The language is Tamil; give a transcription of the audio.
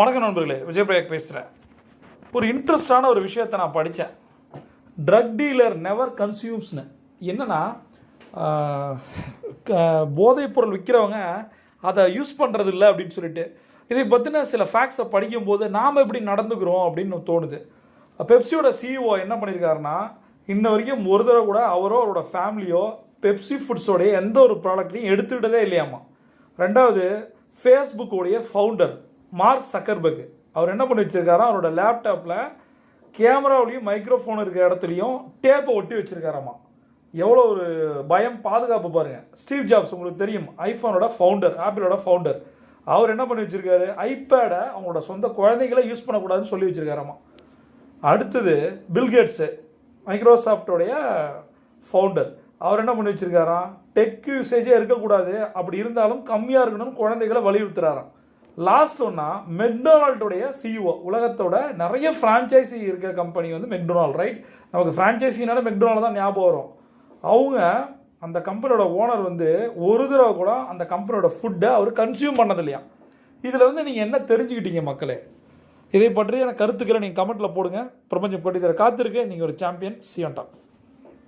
வணக்கம் நண்பர்களே விஜயபிரயாக் பேசுகிறேன் ஒரு இன்ட்ரெஸ்டான ஒரு விஷயத்தை நான் படித்தேன் ட்ரக் டீலர் நெவர் கன்சியூம்ஸ்னு என்னென்னா போதைப்பொருள் விற்கிறவங்க அதை யூஸ் பண்ணுறது இல்லை அப்படின்னு சொல்லிட்டு. இதை பற்றின சில ஃபேக்ட்ஸை படிக்கும்போது நாம் எப்படி நடந்துக்கிறோம் அப்படின்னு தோணுது. பெப்சியோட சிஇஓ என்ன பண்ணியிருக்காருன்னா இன்ன வரைக்கும் ஒரு தடவை கூட அவரோ அவரோட ஃபேமிலியோ பெப்சி ஃபுட்ஸோடைய எந்த ஒரு ப்ராடக்ட்லையும் எடுத்துக்கிட்டதே இல்லையாமா. ரெண்டாவது ஃபேஸ்புக்கோடைய ஃபவுண்டர் மார்க் சக்கர்பர்க். அவர் என்ன பண்ணி வச்சுருக்காரா? அவரோட லேப்டாப்பில் கேமராவிலையும் மைக்ரோஃபோன் இருக்கிற இடத்துலையும் டேப்பை ஒட்டி வச்சிருக்காராமா. எவ்வளோ ஒரு பயம் பாதுகாப்பு பாருங்கள் ஸ்டீவ் ஜாப்ஸ் உங்களுக்கு தெரியும் ஐஃபோனோட ஃபவுண்டர் ஆப்பிளோட ஃபவுண்டர் அவர் என்ன பண்ணி வச்சுருக்காரு? ஐபேடை அவங்களோட சொந்த குழந்தைகளை யூஸ் பண்ணக்கூடாதுன்னு சொல்லி வச்சிருக்காராமா. அடுத்தது பில்கேட்ஸு மைக்ரோசாஃப்டோடைய ஃபவுண்டர் அவர் என்ன பண்ணி வச்சிருக்காராம்? டெக் யூசேஜே இருக்கக்கூடாது. அப்படி இருந்தாலும் கம்மியாக இருக்கணும்னு குழந்தைகளை வலியுறுத்துறாராம். லாஸ்ட் ஒன்னா மெக்டொனால்டுடைய சிஇஓ உலகத்தோட நிறைய ஃப்ரான்ச்சைசி இருக்கிற கம்பெனி வந்து மெக்டொனால்ட் ரைட் நமக்கு ஃப்ரான்ச்சைசினால மெக்டொனால்டு தான் ஞாபகம் வரும். அவங்க அந்த கம்பெனியோட ஓனர் வந்து ஒரு தடவை கூட அந்த கம்பெனியோட ஃபுட்டை அவர் கன்சியூம் பண்ணது இல்லையா இதில் வந்து நீங்கள் என்ன தெரிஞ்சுக்கிட்டீங்க மக்களே? இதை பற்றிய கருத்துக்களை நீங்கள் கமெண்ட்டில் போடுங்க. பிரபஞ்சம் கொட்டி தர காத்திருக்கேன் நீங்கள் ஒரு சாம்பியன் சியன்டா